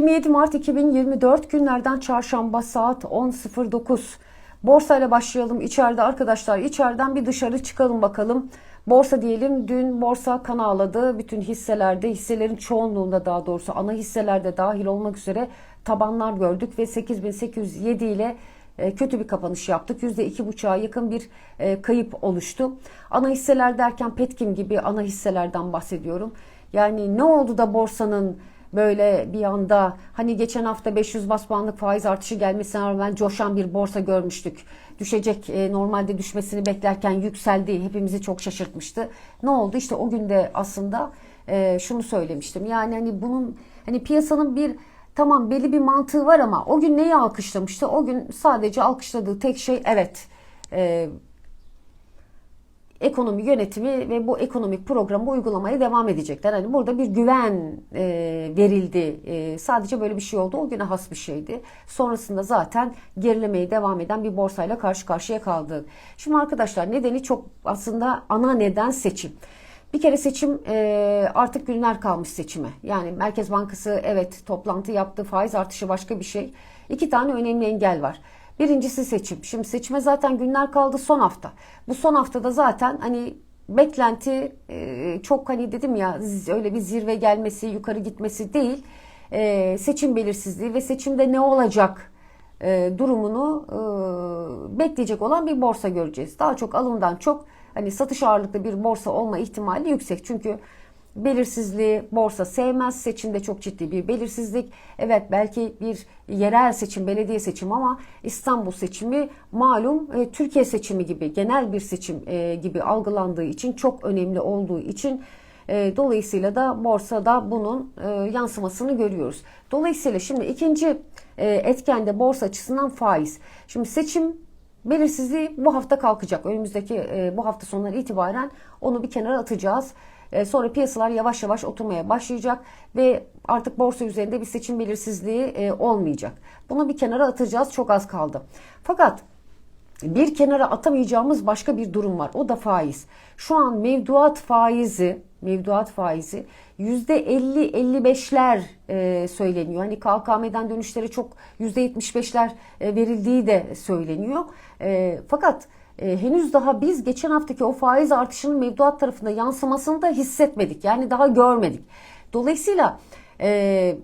27 Mart 2024 günlerden çarşamba saat 10.09. Borsayla başlayalım içeride arkadaşlar. İçeriden bir dışarı çıkalım bakalım. Borsa diyelim dün borsa kan ağladı. Bütün hisselerde hisselerin çoğunluğunda daha doğrusu ana hisselerde dahil olmak üzere tabanlar gördük ve 8807 ile e, kötü bir kapanış yaptık. %2,5'a yakın bir e, kayıp oluştu. Ana hisseler derken Petkim gibi ana hisselerden bahsediyorum. Yani ne oldu da borsanın böyle bir anda hani geçen hafta 500 bas puanlık faiz artışı gelmesine rağmen coşan bir borsa görmüştük. Düşecek e, normalde düşmesini beklerken yükseldi. Hepimizi çok şaşırtmıştı. Ne oldu? İşte o günde aslında e, şunu söylemiştim. Yani hani bunun hani piyasanın bir tamam belli bir mantığı var ama o gün neyi alkışlamıştı? O gün sadece alkışladığı tek şey evet e, ekonomi yönetimi ve bu ekonomik programı uygulamaya devam edecekler. Hani burada bir güven e, verildi. E, sadece böyle bir şey oldu. O güne has bir şeydi. Sonrasında zaten gerilemeye devam eden bir borsayla karşı karşıya kaldık. Şimdi arkadaşlar nedeni çok aslında ana neden seçim. Bir kere seçim e, artık günler kalmış seçime. Yani Merkez Bankası evet toplantı yaptı, faiz artışı başka bir şey. İki tane önemli engel var. Birincisi seçim. Şimdi seçime zaten günler kaldı son hafta. Bu son haftada zaten hani beklenti e, çok hani dedim ya öyle bir zirve gelmesi, yukarı gitmesi değil. E, seçim belirsizliği ve seçimde ne olacak e, durumunu bekleyecek olan bir borsa göreceğiz. Daha çok alımdan çok hani satış ağırlıklı bir borsa olma ihtimali yüksek. Çünkü belirsizliği borsa sevmez. Seçimde çok ciddi bir belirsizlik. Evet belki bir yerel seçim, belediye seçimi ama İstanbul seçimi malum e, Türkiye seçimi gibi genel bir seçim e, gibi algılandığı için çok önemli olduğu için e, dolayısıyla da borsada bunun e, yansımasını görüyoruz. Dolayısıyla şimdi ikinci e, etkende borsa açısından faiz. Şimdi seçim belirsizliği bu hafta kalkacak. Önümüzdeki e, bu hafta sonları itibaren onu bir kenara atacağız. E, sonra piyasalar yavaş yavaş oturmaya başlayacak ve artık borsa üzerinde bir seçim belirsizliği e, olmayacak. Bunu bir kenara atacağız. Çok az kaldı. Fakat bir kenara atamayacağımız başka bir durum var. O da faiz. Şu an mevduat faizi, mevduat faizi %50-55'ler e, söyleniyor. Hani KKM'den dönüşlere çok %75'ler e, verildiği de söyleniyor. E, fakat e, henüz daha biz geçen haftaki o faiz artışının mevduat tarafında yansımasını da hissetmedik. Yani daha görmedik. Dolayısıyla e,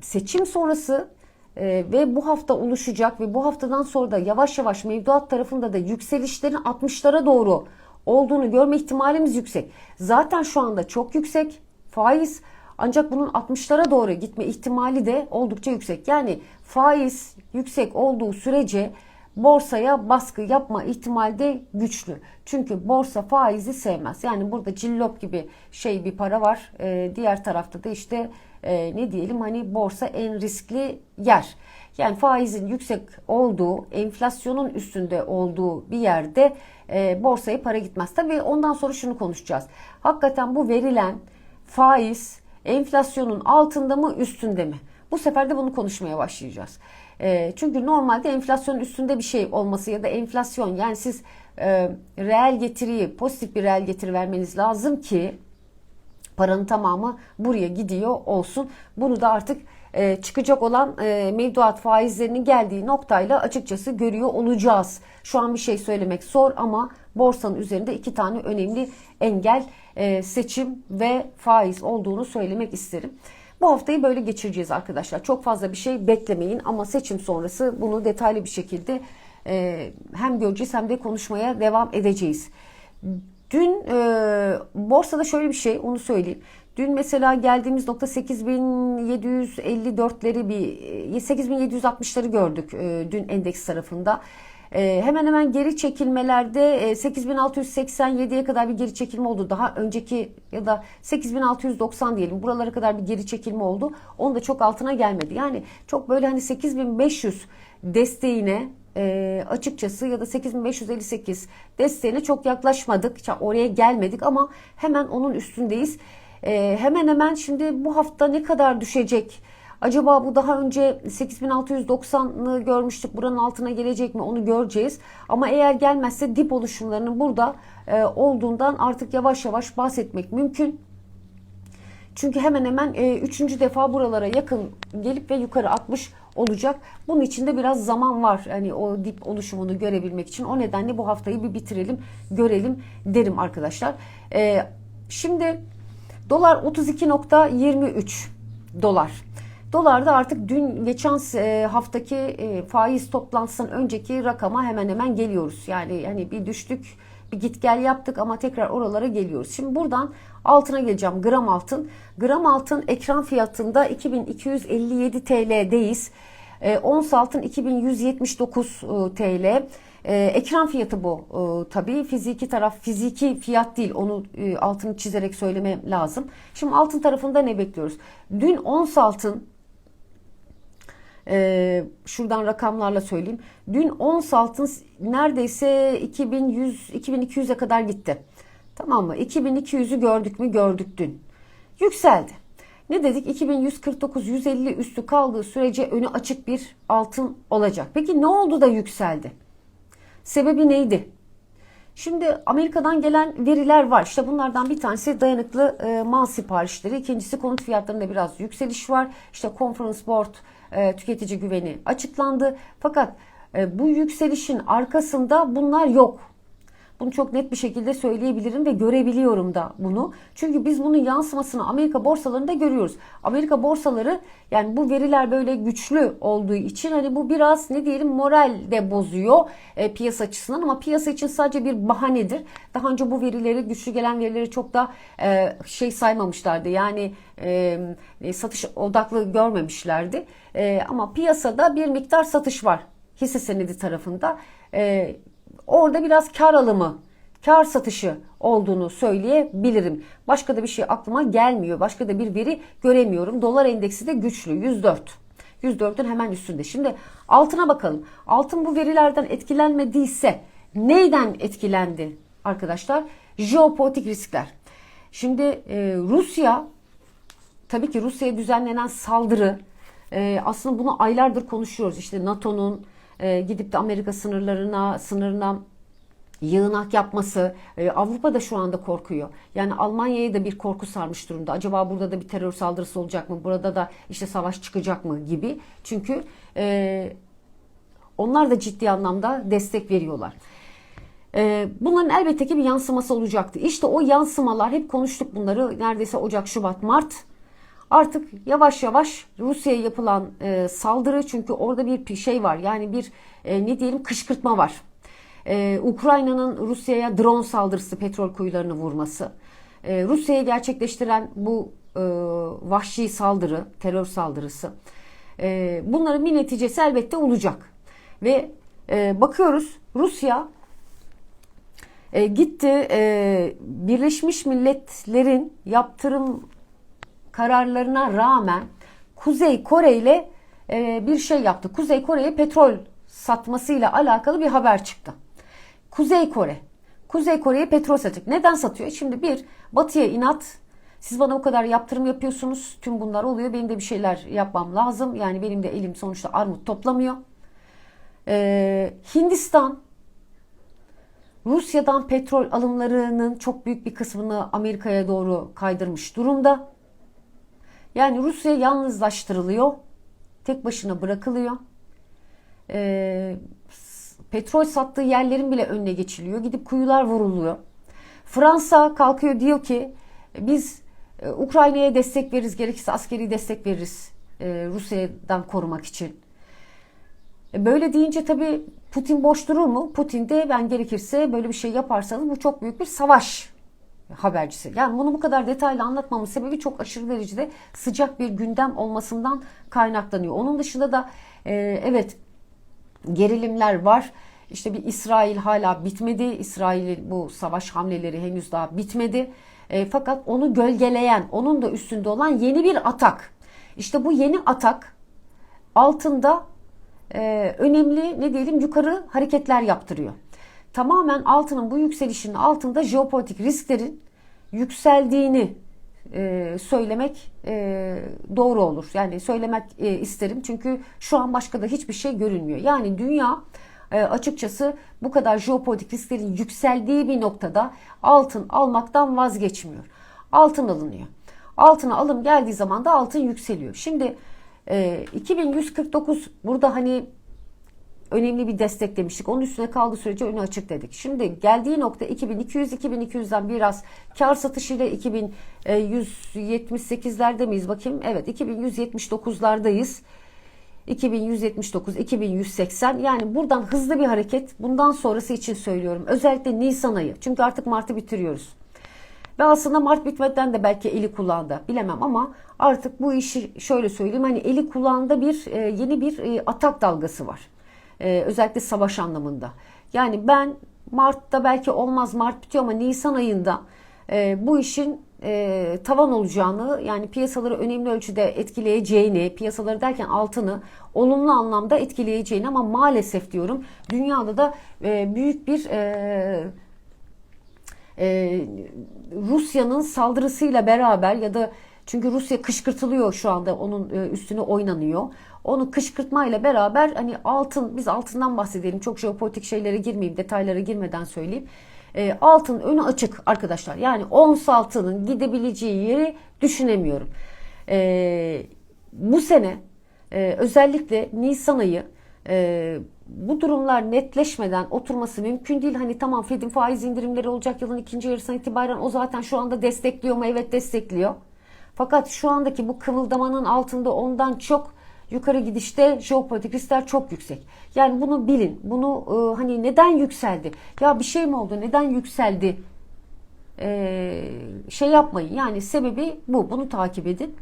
seçim sonrası e, ve bu hafta oluşacak ve bu haftadan sonra da yavaş yavaş mevduat tarafında da yükselişlerin 60'lara doğru olduğunu görme ihtimalimiz yüksek. Zaten şu anda çok yüksek faiz ancak bunun 60'lara doğru gitme ihtimali de oldukça yüksek. Yani faiz yüksek olduğu sürece borsaya baskı yapma ihtimali de güçlü. Çünkü borsa faizi sevmez. Yani burada cillop gibi şey bir para var. Ee, diğer tarafta da işte e, ne diyelim hani borsa en riskli yer. Yani faizin yüksek olduğu, enflasyonun üstünde olduğu bir yerde e, borsaya para gitmez. Tabii ondan sonra şunu konuşacağız. Hakikaten bu verilen faiz enflasyonun altında mı üstünde mi? Bu sefer de bunu konuşmaya başlayacağız. E, çünkü normalde enflasyonun üstünde bir şey olması ya da enflasyon yani siz e, reel getiriyi pozitif bir reel getiri vermeniz lazım ki paranın tamamı buraya gidiyor olsun. Bunu da artık e, çıkacak olan e, mevduat faizlerinin geldiği noktayla açıkçası görüyor olacağız. Şu an bir şey söylemek zor ama borsanın üzerinde iki tane önemli engel e, seçim ve faiz olduğunu söylemek isterim. Bu haftayı böyle geçireceğiz arkadaşlar. Çok fazla bir şey beklemeyin ama seçim sonrası bunu detaylı bir şekilde e, hem göreceğiz hem de konuşmaya devam edeceğiz. Dün e, borsada şöyle bir şey onu söyleyeyim. Dün mesela geldiğimiz nokta 8754'leri bir 8760'ları gördük e, dün endeks tarafında. E, hemen hemen geri çekilmelerde e, 8687'ye kadar bir geri çekilme oldu. Daha önceki ya da 8690 diyelim buralara kadar bir geri çekilme oldu. Onu da çok altına gelmedi. Yani çok böyle hani 8500 desteğine e, açıkçası ya da 8558 desteğine çok yaklaşmadık. Oraya gelmedik ama hemen onun üstündeyiz. E, hemen hemen şimdi bu hafta ne kadar düşecek? Acaba bu daha önce 8690'ı görmüştük. Buranın altına gelecek mi onu göreceğiz. Ama eğer gelmezse dip oluşumlarının burada e, olduğundan artık yavaş yavaş bahsetmek mümkün. Çünkü hemen hemen e, üçüncü defa buralara yakın gelip ve yukarı atmış olacak. Bunun için de biraz zaman var. Hani o dip oluşumunu görebilmek için. O nedenle bu haftayı bir bitirelim, görelim derim arkadaşlar. E, şimdi dolar 32.23 dolar. Dolar da artık dün geçen e, haftaki e, faiz toplantısından önceki rakama hemen hemen geliyoruz. Yani hani bir düştük, bir git gel yaptık ama tekrar oralara geliyoruz. Şimdi buradan altına geleceğim. Gram altın. Gram altın ekran fiyatında 2257 TL'deyiz. E, ons altın 2179 TL. E, ekran fiyatı bu e, tabii. Fiziki taraf fiziki fiyat değil. Onu e, altını çizerek söylemem lazım. Şimdi altın tarafında ne bekliyoruz? Dün ons altın e, şuradan rakamlarla söyleyeyim. Dün ons altın neredeyse 2100 2200'e kadar gitti. Tamam mı? 2200'ü gördük mü? Gördük dün. Yükseldi. Ne dedik? 2149 150 üstü kaldığı sürece önü açık bir altın olacak. Peki ne oldu da yükseldi? Sebebi neydi? Şimdi Amerika'dan gelen veriler var. İşte bunlardan bir tanesi dayanıklı e, mal siparişleri. İkincisi konut fiyatlarında biraz yükseliş var. İşte Conference Board e, tüketici güveni açıklandı. Fakat e, bu yükselişin arkasında bunlar yok. Bunu çok net bir şekilde söyleyebilirim ve görebiliyorum da bunu. Çünkü biz bunun yansımasını Amerika borsalarında görüyoruz. Amerika borsaları yani bu veriler böyle güçlü olduğu için hani bu biraz ne diyelim moral de bozuyor e, piyasa açısından ama piyasa için sadece bir bahanedir. Daha önce bu verileri güçlü gelen verileri çok da e, şey saymamışlardı. Yani e, satış odaklı görmemişlerdi. E, ama piyasada bir miktar satış var hisse senedi tarafında. E, orada biraz kar alımı, kar satışı olduğunu söyleyebilirim. Başka da bir şey aklıma gelmiyor. Başka da bir veri göremiyorum. Dolar endeksi de güçlü 104. 104'ün hemen üstünde. Şimdi altına bakalım. Altın bu verilerden etkilenmediyse neyden etkilendi arkadaşlar? Jeopolitik riskler. Şimdi e, Rusya tabii ki Rusya'ya düzenlenen saldırı e, aslında bunu aylardır konuşuyoruz. İşte NATO'nun e, gidip de Amerika sınırlarına sınırına yığınak yapması e, Avrupa da şu anda korkuyor. Yani Almanya'ya da bir korku sarmış durumda. Acaba burada da bir terör saldırısı olacak mı? Burada da işte savaş çıkacak mı gibi. Çünkü e, onlar da ciddi anlamda destek veriyorlar. E, bunların elbette ki bir yansıması olacaktı. İşte o yansımalar hep konuştuk bunları neredeyse Ocak, Şubat, Mart artık yavaş yavaş Rusya'ya yapılan e, saldırı çünkü orada bir şey var yani bir e, ne diyelim kışkırtma var. E, Ukrayna'nın Rusya'ya drone saldırısı petrol kuyularını vurması. E, Rusya'ya gerçekleştiren bu e, vahşi saldırı, terör saldırısı. E, bunların bir neticesi elbette olacak. Ve e, bakıyoruz Rusya e, gitti e, Birleşmiş Milletler'in yaptırım kararlarına rağmen Kuzey Kore ile e, bir şey yaptı. Kuzey Kore'ye petrol satmasıyla alakalı bir haber çıktı. Kuzey Kore. Kuzey Kore'ye petrol satacak. Neden satıyor? Şimdi bir batıya inat. Siz bana o kadar yaptırım yapıyorsunuz. Tüm bunlar oluyor. Benim de bir şeyler yapmam lazım. Yani benim de elim sonuçta armut toplamıyor. Ee, Hindistan Rusya'dan petrol alımlarının çok büyük bir kısmını Amerika'ya doğru kaydırmış durumda. Yani Rusya yalnızlaştırılıyor. Tek başına bırakılıyor. E, petrol sattığı yerlerin bile önüne geçiliyor. Gidip kuyular vuruluyor. Fransa kalkıyor diyor ki biz e, Ukrayna'ya destek veririz. Gerekirse askeri destek veririz. E, Rusya'dan korumak için. E, böyle deyince tabii Putin boş durur mu? Putin de ben gerekirse böyle bir şey yaparsanız bu çok büyük bir savaş habercisi. Yani bunu bu kadar detaylı anlatmamın sebebi çok aşırı derecede sıcak bir gündem olmasından kaynaklanıyor. Onun dışında da e, evet gerilimler var. İşte bir İsrail hala bitmedi. İsrail'in bu savaş hamleleri henüz daha bitmedi. E, fakat onu gölgeleyen, onun da üstünde olan yeni bir atak. İşte bu yeni atak altında e, önemli ne diyelim yukarı hareketler yaptırıyor tamamen altının bu yükselişinin altında jeopolitik risklerin yükseldiğini e, söylemek e, doğru olur. Yani söylemek e, isterim çünkü şu an başka da hiçbir şey görünmüyor. Yani dünya e, açıkçası bu kadar jeopolitik risklerin yükseldiği bir noktada altın almaktan vazgeçmiyor. Altın alınıyor. Altına alım geldiği zaman da altın yükseliyor. Şimdi e, 2149 burada hani önemli bir destek demiştik. Onun üstüne kaldığı sürece önü açık dedik. Şimdi geldiği nokta 2200 2200'den biraz kar satışıyla 2178'lerde miyiz bakayım? Evet 2179'lardayız. 2179, 2180 yani buradan hızlı bir hareket bundan sonrası için söylüyorum. Özellikle Nisan ayı çünkü artık Mart'ı bitiriyoruz. Ve aslında Mart bitmeden de belki eli kulağında bilemem ama artık bu işi şöyle söyleyeyim hani eli kulağında bir e, yeni bir e, atak dalgası var. E, özellikle savaş anlamında. Yani ben Mart'ta belki olmaz Mart bitiyor ama Nisan ayında e, bu işin e, tavan olacağını yani piyasaları önemli ölçüde etkileyeceğini piyasaları derken altını olumlu anlamda etkileyeceğini ama maalesef diyorum dünyada da e, büyük bir e, e, Rusya'nın saldırısıyla beraber ya da çünkü Rusya kışkırtılıyor şu anda onun e, üstüne oynanıyor. Onu kışkırtmayla beraber hani altın biz altından bahsedelim. Çok jeopolitik şeylere girmeyeyim, detaylara girmeden söyleyeyim. E, altın önü açık arkadaşlar. Yani ons altının gidebileceği yeri düşünemiyorum. E, bu sene e, özellikle Nisan ayı e, bu durumlar netleşmeden oturması mümkün değil. Hani tamam Fed'in faiz indirimleri olacak yılın ikinci yarısından itibaren o zaten şu anda destekliyor mu? Evet destekliyor. Fakat şu andaki bu kıvıldamanın altında ondan çok yukarı gidişte jeopolitik riskler çok yüksek. Yani bunu bilin. Bunu e, hani neden yükseldi? Ya bir şey mi oldu? Neden yükseldi? E, şey yapmayın. Yani sebebi bu. Bunu takip edin.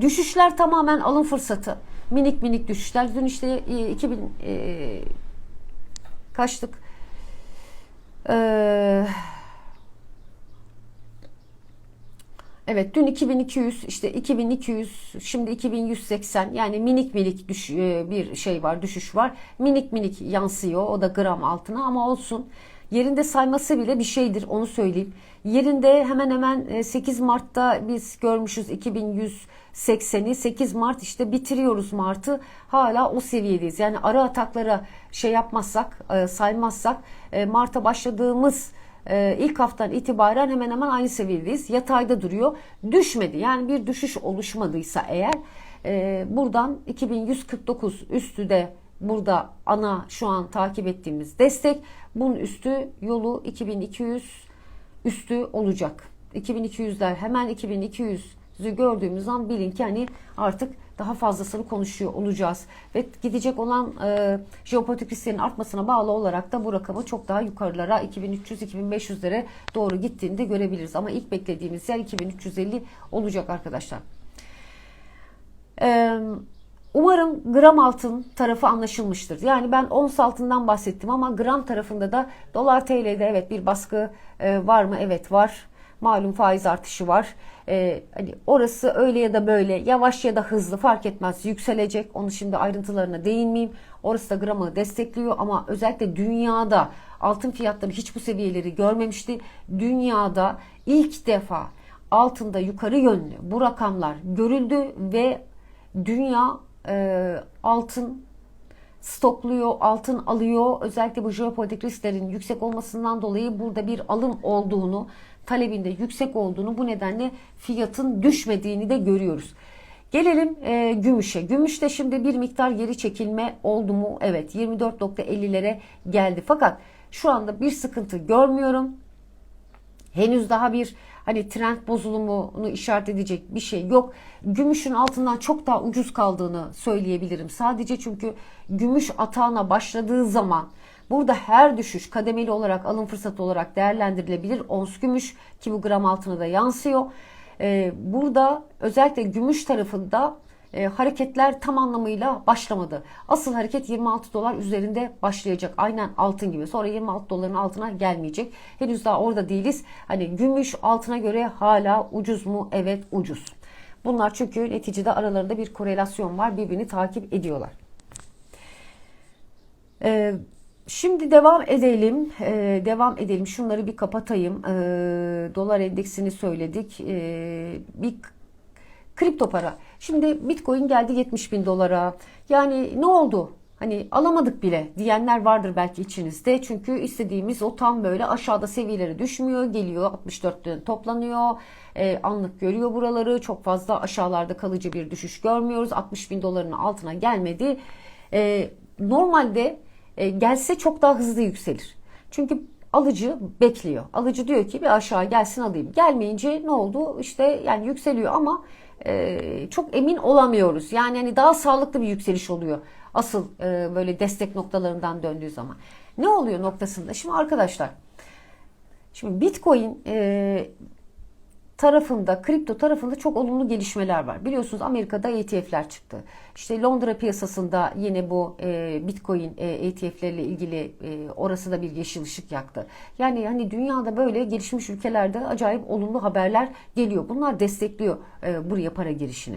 Düşüşler tamamen alım fırsatı. Minik minik düşüşler. Dün işte e, 2000 e, kaçtık? Eee Evet dün 2200 işte 2200 şimdi 2180 yani minik minik düş, e, bir şey var düşüş var. Minik minik yansıyor o da gram altına ama olsun. Yerinde sayması bile bir şeydir onu söyleyeyim. Yerinde hemen hemen 8 Mart'ta biz görmüşüz 2180'i 8 Mart işte bitiriyoruz Mart'ı hala o seviyedeyiz. Yani ara ataklara şey yapmazsak e, saymazsak e, Mart'a başladığımız e, ilk haftadan itibaren hemen hemen aynı seviyedeyiz. Yatayda duruyor. Düşmedi. Yani bir düşüş oluşmadıysa eğer e, buradan 2149 üstü de burada ana şu an takip ettiğimiz destek. Bunun üstü yolu 2200 üstü olacak. 2200'ler hemen 2200'ü gördüğümüz an bilin ki hani artık daha fazlasını konuşuyor olacağız. Ve gidecek olan e, jeopolitik risklerin artmasına bağlı olarak da bu rakamı çok daha yukarılara 2300-2500'lere doğru gittiğini de görebiliriz. Ama ilk beklediğimiz yer 2350 olacak arkadaşlar. Eee Umarım gram altın tarafı anlaşılmıştır. Yani ben ons altından bahsettim ama gram tarafında da dolar TL'de evet bir baskı e, var mı? Evet var. Malum faiz artışı var. E, hani orası öyle ya da böyle yavaş ya da hızlı fark etmez yükselecek. Onu şimdi ayrıntılarına değinmeyeyim. Orası da gramı destekliyor ama özellikle dünyada altın fiyatları hiç bu seviyeleri görmemişti. Dünyada ilk defa altında yukarı yönlü bu rakamlar görüldü ve dünya e, altın stokluyor, altın alıyor. Özellikle bu jeopolitik risklerin yüksek olmasından dolayı burada bir alım olduğunu, talebinde yüksek olduğunu bu nedenle fiyatın düşmediğini de görüyoruz. Gelelim e, gümüşe. Gümüşte şimdi bir miktar geri çekilme oldu mu? Evet 24.50'lere geldi. Fakat şu anda bir sıkıntı görmüyorum. Henüz daha bir hani trend bozulumunu işaret edecek bir şey yok. Gümüşün altından çok daha ucuz kaldığını söyleyebilirim. Sadece çünkü gümüş atağına başladığı zaman burada her düşüş kademeli olarak alım fırsatı olarak değerlendirilebilir. Ons gümüş ki bu gram altına da yansıyor. Ee, burada özellikle gümüş tarafında e, hareketler tam anlamıyla başlamadı. Asıl hareket 26 dolar üzerinde başlayacak. Aynen altın gibi. Sonra 26 doların altına gelmeyecek. Henüz daha orada değiliz. Hani gümüş altına göre hala ucuz mu? Evet ucuz. Bunlar çünkü neticede aralarında bir korelasyon var. Birbirini takip ediyorlar. Ee, Şimdi devam edelim. Ee, devam edelim. Şunları bir kapatayım. Ee, dolar endeksini söyledik. Ee, bir kripto para. Şimdi Bitcoin geldi 70 bin dolara. Yani ne oldu? Hani alamadık bile diyenler vardır belki içinizde. Çünkü istediğimiz o tam böyle aşağıda seviyeleri düşmüyor. Geliyor 64'ten toplanıyor. Ee, anlık görüyor buraları. Çok fazla aşağılarda kalıcı bir düşüş görmüyoruz. 60 bin doların altına gelmedi. Ee, normalde e, gelse çok daha hızlı yükselir. Çünkü alıcı bekliyor. Alıcı diyor ki bir aşağı gelsin alayım. Gelmeyince ne oldu? İşte yani yükseliyor ama e, çok emin olamıyoruz. Yani hani daha sağlıklı bir yükseliş oluyor. Asıl e, böyle destek noktalarından döndüğü zaman. Ne oluyor noktasında? Şimdi arkadaşlar şimdi Bitcoin tarafında, kripto tarafında çok olumlu gelişmeler var. Biliyorsunuz Amerika'da ETF'ler çıktı. İşte Londra piyasasında yine bu e, Bitcoin e, ETF'lerle ilgili e, orası da bir yeşil ışık yaktı. Yani hani dünyada böyle gelişmiş ülkelerde acayip olumlu haberler geliyor. Bunlar destekliyor e, buraya para girişini.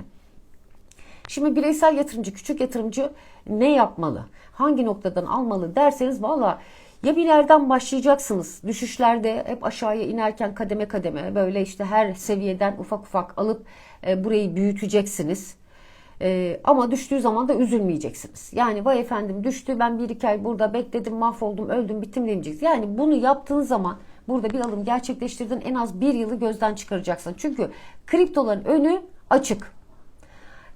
Şimdi bireysel yatırımcı, küçük yatırımcı ne yapmalı? Hangi noktadan almalı derseniz valla ya bir yerden başlayacaksınız. Düşüşlerde hep aşağıya inerken kademe kademe böyle işte her seviyeden ufak ufak alıp e, burayı büyüteceksiniz. E, ama düştüğü zaman da üzülmeyeceksiniz. Yani vay efendim düştü ben bir iki ay burada bekledim mahvoldum öldüm bittim demeyeceksiniz. Yani bunu yaptığın zaman burada bir alım gerçekleştirdin en az bir yılı gözden çıkaracaksın. Çünkü kriptoların önü açık.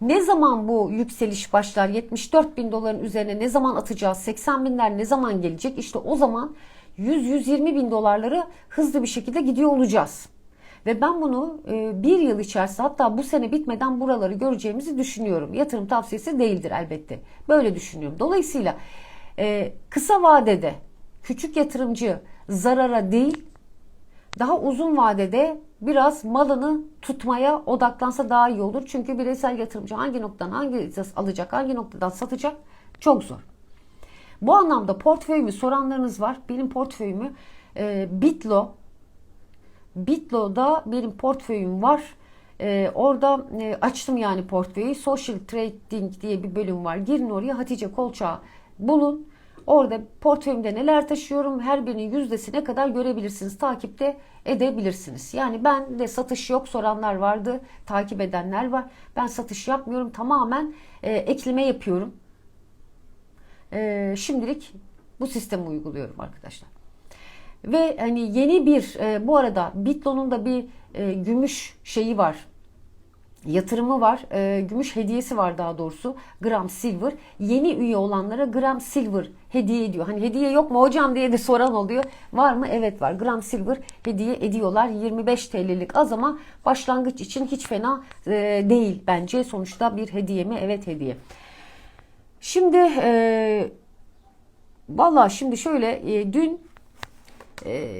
Ne zaman bu yükseliş başlar? 74 bin doların üzerine ne zaman atacağız? 80 binler ne zaman gelecek? İşte o zaman 100-120 bin dolarları hızlı bir şekilde gidiyor olacağız. Ve ben bunu e, bir yıl içerisinde hatta bu sene bitmeden buraları göreceğimizi düşünüyorum. Yatırım tavsiyesi değildir elbette. Böyle düşünüyorum. Dolayısıyla e, kısa vadede küçük yatırımcı zarara değil daha uzun vadede biraz malını tutmaya odaklansa daha iyi olur. Çünkü bireysel yatırımcı hangi noktadan hangi alacak, hangi noktadan satacak çok zor. Bu anlamda portföyümü soranlarınız var. Benim portföyümü e, Bitlo Bitlo'da benim portföyüm var. E, orada e, açtım yani portföyü. Social Trading diye bir bölüm var. Girin oraya Hatice Kolçağı bulun. Orada portföyümde neler taşıyorum her birinin yüzdesine kadar görebilirsiniz. Takipte edebilirsiniz. Yani ben de satış yok soranlar vardı. Takip edenler var. Ben satış yapmıyorum. Tamamen e, ekleme yapıyorum. E, şimdilik bu sistemi uyguluyorum arkadaşlar. Ve hani yeni bir e, bu arada Bitlo'nun da bir e, gümüş şeyi var yatırımı var. E, gümüş hediyesi var daha doğrusu. Gram Silver. Yeni üye olanlara Gram Silver hediye ediyor. Hani hediye yok mu hocam diye de soran oluyor. Var mı? Evet var. Gram Silver hediye ediyorlar. 25 TL'lik az ama başlangıç için hiç fena e, değil bence. Sonuçta bir hediye mi? Evet hediye. Şimdi e, valla şimdi şöyle e, dün e,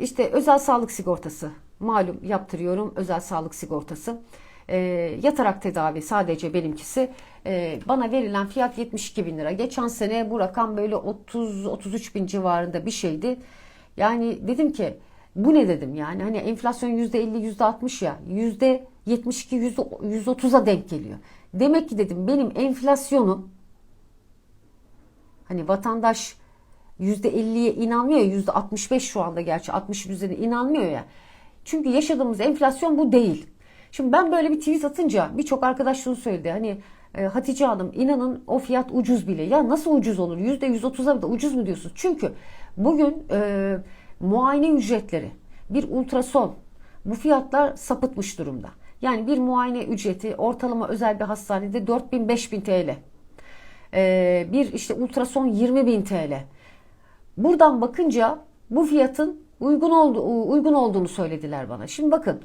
işte özel sağlık sigortası malum yaptırıyorum özel sağlık sigortası e, yatarak tedavi sadece benimkisi. E, bana verilen fiyat 72 bin lira. Geçen sene bu rakam böyle 30-33 bin civarında bir şeydi. Yani dedim ki bu ne dedim yani hani enflasyon %50 %60 ya %72 %130'a denk geliyor. Demek ki dedim benim enflasyonum hani vatandaş %50'ye inanmıyor ya %65 şu anda gerçi 60 üzerine inanmıyor ya. Çünkü yaşadığımız enflasyon bu değil. Şimdi ben böyle bir tweet atınca birçok arkadaş şunu söyledi. Hani e, Hatice Hanım inanın o fiyat ucuz bile. Ya nasıl ucuz olur? %130'a da ucuz mu diyorsunuz? Çünkü bugün e, muayene ücretleri, bir ultrason bu fiyatlar sapıtmış durumda. Yani bir muayene ücreti ortalama özel bir hastanede 4000-5000 TL. E, bir işte ultrason 20.000 TL. Buradan bakınca bu fiyatın uygun oldu, uygun olduğunu söylediler bana. Şimdi bakın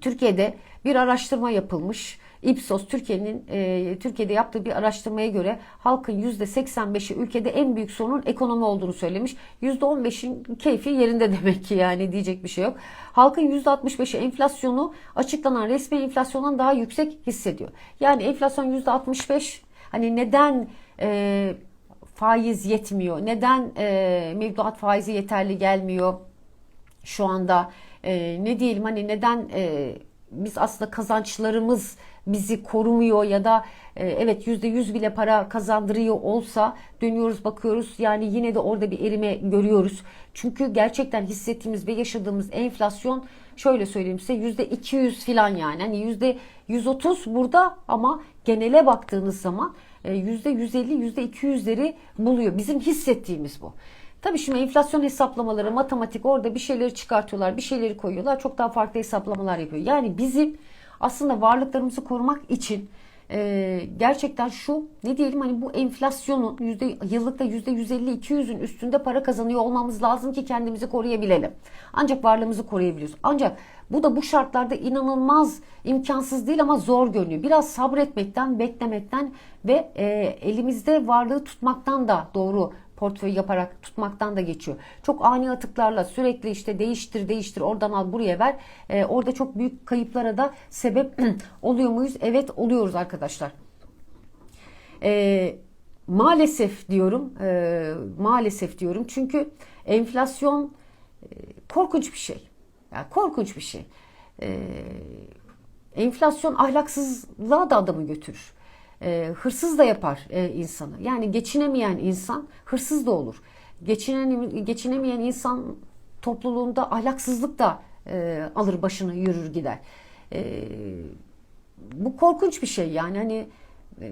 Türkiye'de bir araştırma yapılmış. Ipsos Türkiye'nin e, Türkiye'de yaptığı bir araştırmaya göre halkın %85'i ülkede en büyük sorunun ekonomi olduğunu söylemiş. %15'in keyfi yerinde demek ki yani diyecek bir şey yok. Halkın %65'i enflasyonu açıklanan resmi enflasyondan daha yüksek hissediyor. Yani enflasyon %65 hani neden e, faiz yetmiyor? Neden e, mevduat faizi yeterli gelmiyor şu anda? E, ne diyelim hani neden e, biz aslında kazançlarımız bizi korumuyor ya da e, evet yüzde yüz bile para kazandırıyor olsa dönüyoruz bakıyoruz yani yine de orada bir erime görüyoruz. Çünkü gerçekten hissettiğimiz ve yaşadığımız enflasyon şöyle söyleyeyim size yüzde 200 filan yani hani yüzde 130 burada ama genele baktığınız zaman e, %150, %200'leri buluyor. Bizim hissettiğimiz bu. Tabii şimdi enflasyon hesaplamaları, matematik orada bir şeyleri çıkartıyorlar, bir şeyleri koyuyorlar. Çok daha farklı hesaplamalar yapıyor. Yani bizim aslında varlıklarımızı korumak için e, gerçekten şu ne diyelim hani bu enflasyonun yüzde yıllıkta yüzde 150-200'ün üstünde para kazanıyor olmamız lazım ki kendimizi koruyabilelim. Ancak varlığımızı koruyabiliyoruz. Ancak bu da bu şartlarda inanılmaz imkansız değil ama zor görünüyor. Biraz sabretmekten, beklemekten ve e, elimizde varlığı tutmaktan da doğru portföy yaparak tutmaktan da geçiyor. Çok ani atıklarla sürekli işte değiştir değiştir oradan al buraya ver. Ee, orada çok büyük kayıplara da sebep oluyor muyuz? Evet oluyoruz arkadaşlar. Ee, maalesef diyorum e, maalesef diyorum çünkü enflasyon e, korkunç bir şey. Yani korkunç bir şey. Ee, enflasyon ahlaksızlığa da adamı götürür e, hırsız da yapar e, insanı. Yani geçinemeyen insan hırsız da olur. Geçinen, geçinemeyen insan topluluğunda ahlaksızlık da e, alır başını yürür gider. E, bu korkunç bir şey yani hani e,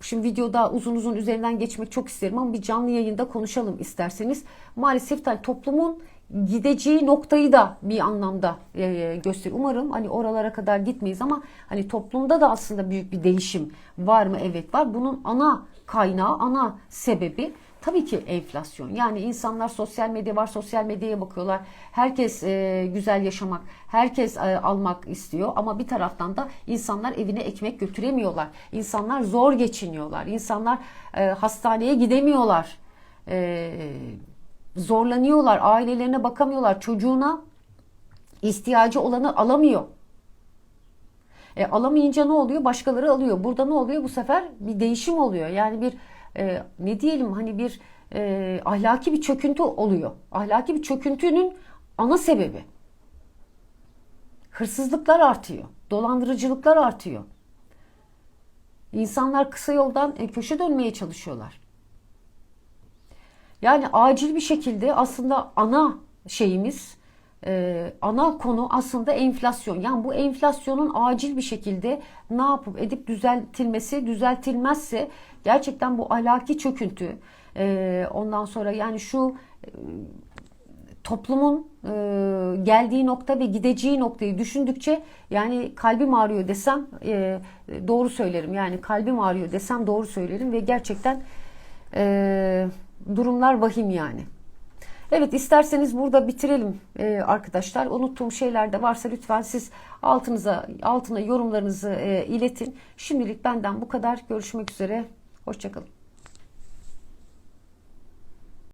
Şimdi videoda uzun uzun üzerinden geçmek çok isterim ama bir canlı yayında konuşalım isterseniz. Maalesef toplumun gideceği noktayı da bir anlamda e, gösteriyor. Umarım hani oralara kadar gitmeyiz ama hani toplumda da aslında büyük bir değişim var mı? Evet var. Bunun ana kaynağı, ana sebebi tabii ki enflasyon. Yani insanlar sosyal medya var, sosyal medyaya bakıyorlar. Herkes e, güzel yaşamak, herkes e, almak istiyor ama bir taraftan da insanlar evine ekmek götüremiyorlar. İnsanlar zor geçiniyorlar. İnsanlar e, hastaneye gidemiyorlar. E, zorlanıyorlar, ailelerine bakamıyorlar, çocuğuna ihtiyacı olanı alamıyor. E, alamayınca ne oluyor? Başkaları alıyor. Burada ne oluyor? Bu sefer bir değişim oluyor. Yani bir e, ne diyelim hani bir e, ahlaki bir çöküntü oluyor. Ahlaki bir çöküntünün ana sebebi. Hırsızlıklar artıyor. Dolandırıcılıklar artıyor. İnsanlar kısa yoldan e, köşe dönmeye çalışıyorlar. Yani acil bir şekilde aslında ana şeyimiz, e, ana konu aslında enflasyon. Yani bu enflasyonun acil bir şekilde ne yapıp edip düzeltilmesi, düzeltilmezse gerçekten bu ahlaki çöküntü, e, ondan sonra yani şu e, toplumun geldiği nokta ve gideceği noktayı düşündükçe yani kalbim ağrıyor desem doğru söylerim. Yani kalbim ağrıyor desem doğru söylerim ve gerçekten e, durumlar vahim yani. Evet isterseniz burada bitirelim e, arkadaşlar. Unuttuğum şeyler de varsa lütfen siz altınıza altına yorumlarınızı e, iletin. Şimdilik benden bu kadar. Görüşmek üzere. Hoşçakalın.